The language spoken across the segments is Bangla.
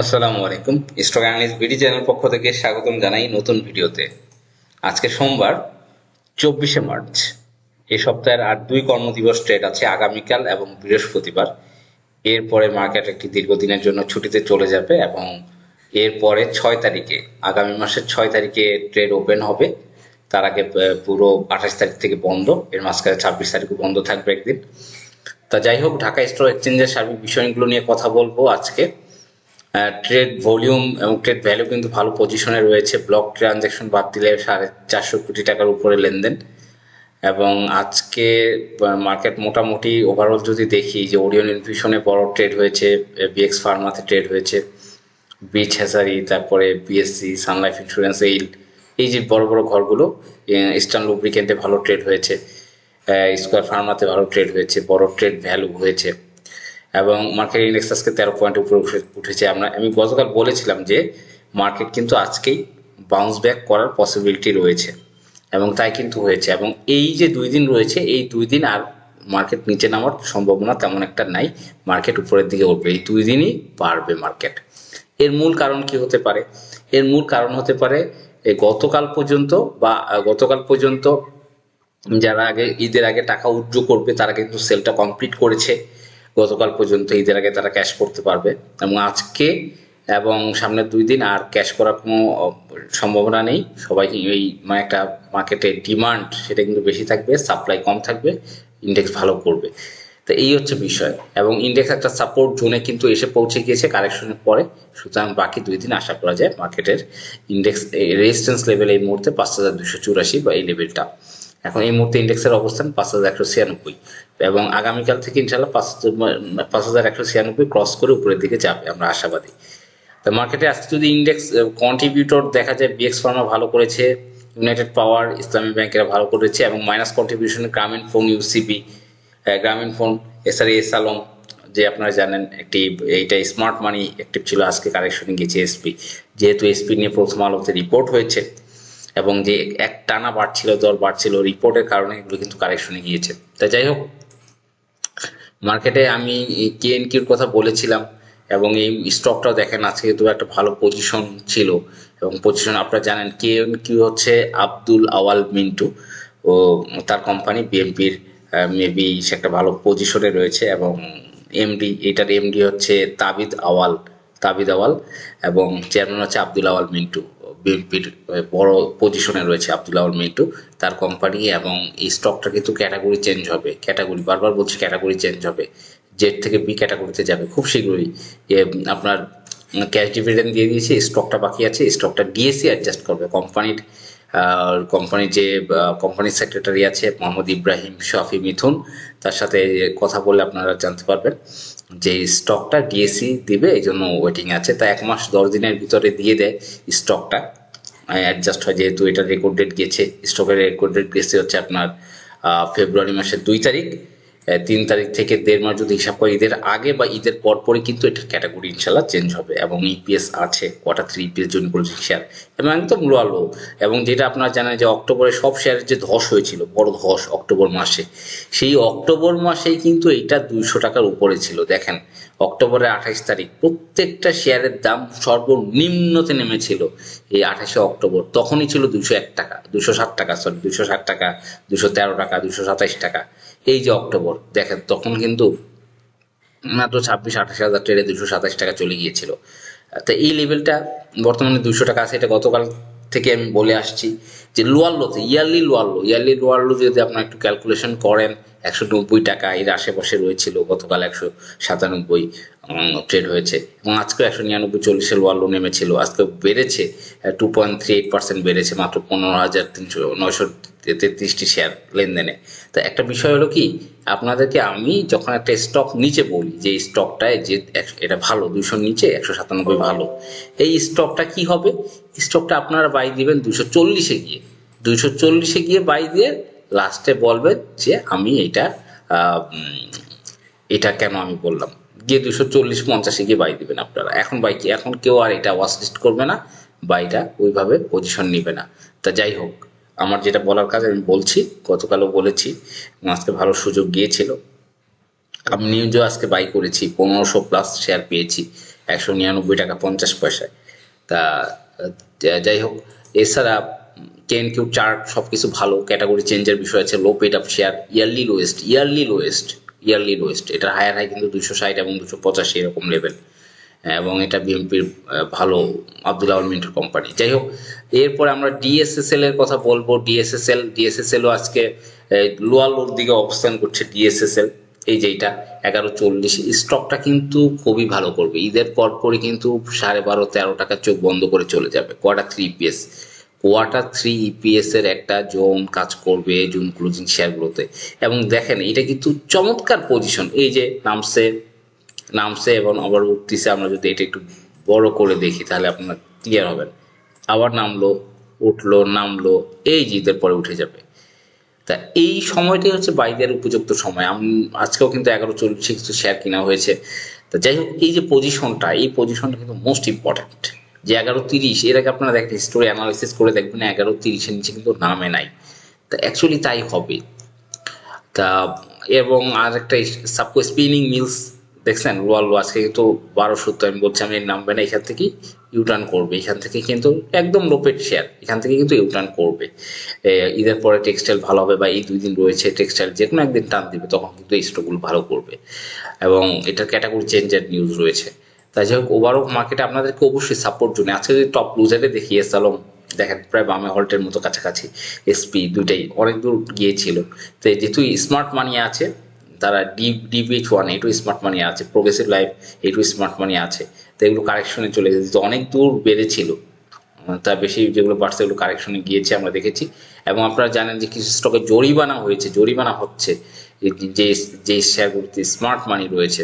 আসসালামু আলাইকুম। স্টক অ্যানালিস্ট বিডি চ্যানেল পক্ষ থেকে স্বাগতম জানাই নতুন ভিডিওতে। আজকে সোমবার, চব্বিশে মার্চ। এই সপ্তাহের আর দুই কর্মদিবস ট্রেড আছে আগামীকাল এবং বৃহস্পতিবার। এরপরে মার্কেট একটি দীর্ঘদিনের জন্য ছুটিতে চলে যাবে এবং এরপরে ছয় তারিখে, আগামী মাসের ছয় তারিখে ট্রেড ওপেন হবে। তার আগে পুরো আঠাশ তারিখ থেকে বন্ধ। এর মাঝখানে ছাব্বিশ তারিখও বন্ধ থাকবে একদিন। তা যাই হোক, ঢাকা স্টক এক্সচেঞ্জের সার্বিক বিষয়গুলো নিয়ে কথা বলব আজকে। ট্রেড ভলিউম এবং ট্রেড ভ্যালু কিন্তু ভালো পজিশনে রয়েছে। ব্লক ট্রানজ্যাকশন বাদ দিলে সাড়ে চারশো কোটি টাকার উপরে লেনদেন। এবং আজকে মার্কেট মোটামুটি ওভারঅল যদি দেখি যে ওরিয়ন ইনফিউশনে বড় ট্রেড হয়েছে বিএক্স ফার্মাতে ট্রেড হয়েছে বিচ হ্যাসারি তারপরে বিএসসি সানলাইফ ইন্স্যুরেন্স এই এই যে বড় বড় ঘরগুলো ইস্টার্ন লুব্রিকেন্টে ভালো ট্রেড হয়েছে স্কোয়ার ফার্মাতে ভালো ট্রেড হয়েছে, বড় ট্রেড ভ্যালু হয়েছে। এবং মার্কেট ইন্ডেক্স আজকে তেরো পয়েন্ট উপরে উঠে- উঠেছে আমরা আমি গতকাল বলেছিলাম যে মার্কেট কিন্তু আজকেই বাউন্স ব্যাক করার পসিবিলিটি রয়েছে এবং তাই কিন্তু হয়েছে এবং এই যে দুই দিন রয়েছে, এই দুই দিন আর মার্কেট নিচে নামার সম্ভাবনা তেমন একটা নাই মার্কেট উপরের দিকে উঠবে। এই দুই দিনই বাড়বে মার্কেট এর মূল কারণ কি হতে পারে? এর মূল কারণ হতে পারে এই গতকাল পর্যন্ত বা গতকাল পর্যন্ত যারা আগে ঈদের আগে টাকা উজ্জ করবে, তারা কিন্তু সেলটা কমপ্লিট করেছে। গতকাল পর্যন্ত ঈদের আগে তারা ক্যাশ করতে পারবে। এবং আজকে এবং সামনের দুই দিন আর ক্যাশ করার কোনো সম্ভাবনা নেই। সবাই এই মানে একটা মার্কেটে ডিমান্ড সেটা কিন্তু বেশি থাকবে সাপ্লাই কম থাকবে ইন্ডেক্স ভালো করবে। তো এই হচ্ছে বিষয়। এবং ইন্ডেক্স একটা সাপোর্ট জোনে কিন্তু এসে পৌঁছে গিয়েছে কারেকশনের পরে। সুতরাং বাকি দুই দিন আশা করা যায় মার্কেটের ইন্ডেক্স রেজিস্ট্যান্স লেভেল এই মুহূর্তে পাঁচ হাজার দুশো চুরাশি বা এই লেভেলটা এখন এই মুহূর্তে ইন্ডেক্সের অবস্থান পাঁচ হাজার একশো ছিয়ানব্বই। এবং আগামীকাল থেকে ইনশাল্লাহ পাঁচ পাঁচ হাজার একশো ছিয়ানব্বই ক্রস করে উপরের দিকে যাবে, আমরা আশাবাদী। তো মার্কেটে আজকে যদি ইন্ডেক্স কন্ট্রিবিউটর দেখা যায় বিএক্স ফার্মা ভালো করেছে ইউনাইটেড পাওয়ার ইসলামী ব্যাংকেরা ভালো করেছে, এবং minus contribution Grameenphone UCB Grameenphone এসআরই S Alam যে আপনারা জানেন, একটি, এইটা স্মার্ট মানি অ্যাক্টিভ ছিল, আজকে কারেকশনে গেছে এসপি যেহেতু এসপি নিয়ে প্রথম আলোতে রিপোর্ট হয়েছে এবং যে এক টানা বাড়ছিল, দর বাড়ছিল রিপোর্টের কারণে এগুলো কিন্তু কারেকশনে গিয়েছে। তা যাই হোক মার্কেটে আমি কেএনকিউর কথা বলেছিলাম এবং এই স্টকটাও দেখেন আজকে কিন্তু একটা ভালো পজিশন ছিল এবং পজিশন আপনারা জানেন কেএনকিউ হচ্ছে আব্দুল আওয়াল মিন্টু ও তার কোম্পানি বিএমপির মেবি সে একটা ভালো পজিশনে রয়েছে এবং এমডি এটার এমডি হচ্ছে তাবিদ আওয়াল তাবিদ আওয়াল এবং চেয়ারম্যান হচ্ছে আব্দুল আওয়াল মিন্টু। বিএনপির বড় পজিশনে রয়েছে আব্দুল আওয়াল মিন্টু, তার কোম্পানি এবং এই স্টকটা কিন্তু ক্যাটাগরি চেঞ্জ হবে। ক্যাটাগরি বারবার বলছি ক্যাটাগরি চেঞ্জ হবে। জেড থেকে বি ক্যাটাগরিতে যাবে। খুব শীঘ্রই আপনার ক্যাশ ডিভিডেন্ড দিয়ে দিয়েছে স্টকটা বাকি আছে স্টকটা ডিএসসি অ্যাডজাস্ট করবে। কোম্পানির কোম্পানির যে কোম্পানির সেক্রেটারি আছে, মোহাম্মদ ইব্রাহিম শফি মিথুন, তার সাথে কথা বলে আপনারা জানতে পারবেন। যে স্টকটা ডিএসি দিবে, এই জন্য ওয়েটিং আছে। তা এক মাস দশ দিনের ভিতরে দিয়ে দেয় স্টকটা অ্যাডজাস্ট হয় যেহেতু এটা রেকর্ড ডেট গেছে। স্টকের রেকর্ড ডেট গেছে হচ্ছে আপনার ফেব্রুয়ারি মাসের দুই তারিখ। তিন তারিখ থেকে দেড় মাস যদি হিসাব করে, ঈদের আগে বা ঈদের পর পরপরই কিন্তু এটার ক্যাটাগরি ইনশাল্লাহ চেঞ্জ হবে এবং ইপিএস আছে কোয়ার্টার থ্রি ইপিএস জন্য করেছে শেয়ার এবং একদম লো এবং যেটা আপনারা জানেন যে অক্টোবরে সব শেয়ারের যে ধস হয়েছিল, বড় ধস অক্টোবর মাসে, সেই অক্টোবর মাসেই কিন্তু এটা দুইশো টাকার উপরে ছিল। দেখেন, অক্টোবরের আঠাইশ তারিখ প্রত্যেকটা শেয়ারের দাম সর্বনিম্নতে নেমেছিল এই আঠাশে অক্টোবর। তখনই ছিল দুশো এক টাকা দুশো ষাট টাকা সরি দুশো ষাট টাকা দুশো তেরো টাকা দুশো সাতাইশ টাকা। এই যে অক্টোবর দেখেন তখন কিন্তু মাত্র ছাব্বিশ আঠাশ হাজার ট্রেডে দুশো সাতাশ টাকা চলে গিয়েছিল। তো এই লেভেলটা বর্তমানে দুশো টাকা আছে এটা গতকাল থেকে আমি বলে আসছি যে লোয়ার লোতে yearly lower low yearly lower low যদি আপনারা একটু ক্যালকুলেশন করেন একশো নব্বই টাকা এর আশেপাশে রয়েছিল, গতকাল একশো সাতানব্বই ট্রেড হয়েছে। এবং আজকে একশো নিরানব্বই চল্লিশের লো নেমেছিল। আজকে বেড়েছে two point three eight percent বেড়েছে, মাত্র পনেরো হাজার তিনশো নয়শো তেত্রিশটি শেয়ার লেনদেনে। তো একটা বিষয় হলো কি, আপনাদেরকে আমি যখন একটা স্টক নিচে বলি, যে স্টকটায় যে এটা ভালো, দুশোর নিচে একশো সাতানব্বই ভালো, এই স্টকটা কি হবে? স্টকটা আপনারা বাই দিবেন দুশো চল্লিশে গিয়ে। দুশো চল্লিশে গিয়ে বাই দিয়ে লাস্টে বলবেন যে আমি এটা এটা কেন আমি বললাম? গিয়ে দুশো চল্লিশ পঞ্চাশে গিয়ে বাই দিবেন আপনারা। এখন বাই কি? এখন কেউ আর এটা ওয়াচ লিস্ট করবে না বা এটা ওইভাবে পজিশন নিবে না। তা যাই হোক, আমার যেটা বলার কাজ আমি বলছি, গতকালও বলেছি আজকে ভালো সুযোগ গিয়েছিল। আমি নিউজও আজকে বাই করেছি, পনেরোশো প্লাস শেয়ার পেয়েছি, একশো নিরানব্বই টাকা পঞ্চাশ পয়সায়। তা যাই হোক, এছাড়া টেন কিউ চার্ট সব কিছু ভালো ক্যাটাগরি চেঞ্জের বিষয় আছে low paid up share yearly lowest yearly lowest yearly lowest এটা হায়ার হাই কিন্তু দুশো ষাট এবং দুশো পঁচাশি এরকম লেভেল এবং এটা বিএনপির ভালো আব্দুল আওয়াল মিন্টুর কোম্পানি যাই হোক, এরপরে আমরা ডিএসএসএল এর কথা বলব। ডিএসএসএল ডিএসএসএলও আজকে লোয়ার লোর দিকে অবস্থান করছে ডিএসএসএল এই যে এটা, এগারো চল্লিশ। স্টকটা কিন্তু খুবই ভালো করবে। ঈদের পরপরই কিন্তু সাড়ে বারো তেরো টাকা চোখ বন্ধ করে চলে যাবে quarter three EPS quarter three EPS এর একটা জোন কাজ করবে জুন ক্লোজিং শেয়ারগুলোতে এবং দেখেন, এটা কিন্তু চমৎকার পজিশন এই যে নামছে নামছে এবং আবার উঠতেছে, আমরা যদি এটা একটু বড় করে দেখি, তাহলে আপনার ক্লিয়ার হবেন। আবার নামলো, উঠল, নামলো, এই ঈদের পরে উঠে যাবে। তা এই সময়টাই হচ্ছে বাইদের উপযুক্ত সময়। আমি, আজকেও কিন্তু এগারো চল্লিশে কিছু শেয়ার কেনা হয়েছে। তা যাই হোক, এই যে পজিশনটা এই পজিশনটা কিন্তু মোস্ট ইম্পর্ট্যান্ট যে এগারো তিরিশ, এর আগে আপনারা দেখেন হিস্টোরি অ্যানালিসিস করে দেখবেন, এগারো তিরিশের নিচে কিন্তু নামে নাই। তা অ্যাকচুয়ালি তাই হবে। তা, এবং আর একটা সাপকো স্পিনিং মিলস দেখছেন? রোয়াল আজকে কিন্তু বারোশো তো আমি বলছি, আমি নামবে না, এখান থেকে ইউটার্ন করবে। এখান থেকে কিন্তু একদম লোপেড শেয়ার এখান থেকে কিন্তু ইউটার্ন করবে। ঈদের পরে টেক্সটাইল ভালো হবে বা এই দুই দিন রয়েছে টেক্সটাইল যে কোনো একদিন টান দিবে, তখন কিন্তু এই স্টকগুলো ভালো করবে। এবং এটার ক্যাটাগরি চেঞ্জের নিউজ রয়েছে। তাই যাই হোক ওভারঅল মার্কেটে আপনাদেরকে অবশ্যই সাপোর্ট জন্য আজকে যদি টপ লুজারে দেখি এসালম দেখেন, প্রায় বামে হল্টের মতো কাছাকাছি এসপি দুইটাই অনেক দূর গিয়েছিল। তো যেহেতু স্মার্ট মানি আছে, তারা D DBH one A two smart money আছে progressive life A two smart money আছে, তো এগুলো কারেকশনে চলে গেছে। অনেক দূর বেড়েছিল তা বেশি যেগুলো বাড়ছে এগুলো কারেকশনে গিয়েছে আমরা দেখেছি। এবং আপনারা জানেন যে কিছু স্টকে জরিমানা হয়েছে, জরিমানা হচ্ছে যে যে শেয়ারগুলোতে স্মার্ট মানি রয়েছে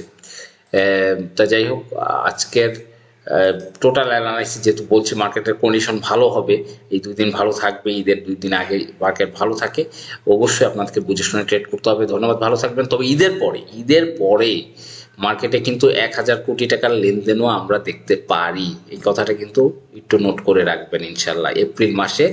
তা যাই হোক, আজকের টোটাল অ্যানালাইসিস যেহেতু বলছি মার্কেটের কন্ডিশন ভালো হবে, এই দুই দিন ভালো থাকবে, ঈদের দুই দিন আগে মার্কেট ভালো থাকে, অবশ্যই আপনাদেরকে বুঝে শুনে ট্রেড করতে হবে। ধন্যবাদ, ভালো থাকবেন। তবে ঈদের পরে ঈদের পরে মার্কেটে কিন্তু এক হাজার কোটি টাকার লেনদেনও আমরা দেখতে পারি। এই কথাটা কিন্তু একটু নোট করে রাখবেন ইনশাল্লাহ এপ্রিল মাসে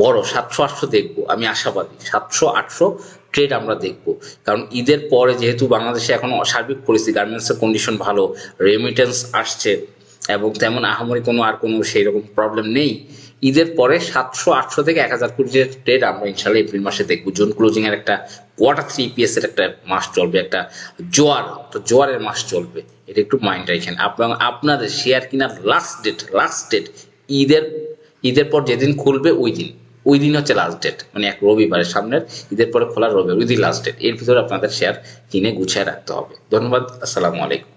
বড় সাতশো আটশো দেখব, আমি আশাবাদী। সাতশো আটশো ট্রেড আমরা দেখব। কারণ ঈদের পরে যেহেতু বাংলাদেশে এখন সার্বিক পরিস্থিতি গার্মেন্টসের কন্ডিশন ভালো রেমিটেন্স আসছে এবং তেমন আহামরি কোনো আর কোনো সেই রকম প্রবলেম নেই। ঈদের পরে সাতশো, আটশো থেকে এক হাজার কোটি যে ট্রেড আমরা ইনশাল্লাহ এপ্রিল মাসে দেখব। জুন ক্লোজিং এর একটা কোয়ার্টার থ্রি পিএস এর একটা মাস চলবে, একটা জোয়ার তো জোয়ারের মাস চলবে। এটা একটু মাইন্ড রাখেন। এবং আপনাদের শেয়ার কেনার লাস্ট ডেট লাস্ট ডেট ঈদের ঈদের পর যেদিন খুলবে ওই দিন। ওই দিন হচ্ছে লাস্ট ডেট মানে এক রবিবারের সামনের ঈদের পরে খোলা রবিবার ওই দিন লাস্ট ডেট এর ভিতরে আপনাদের শেয়ার কিনে গুছিয়ে রাখতে হবে। ধন্যবাদ, আসসালামু আলাইকুম।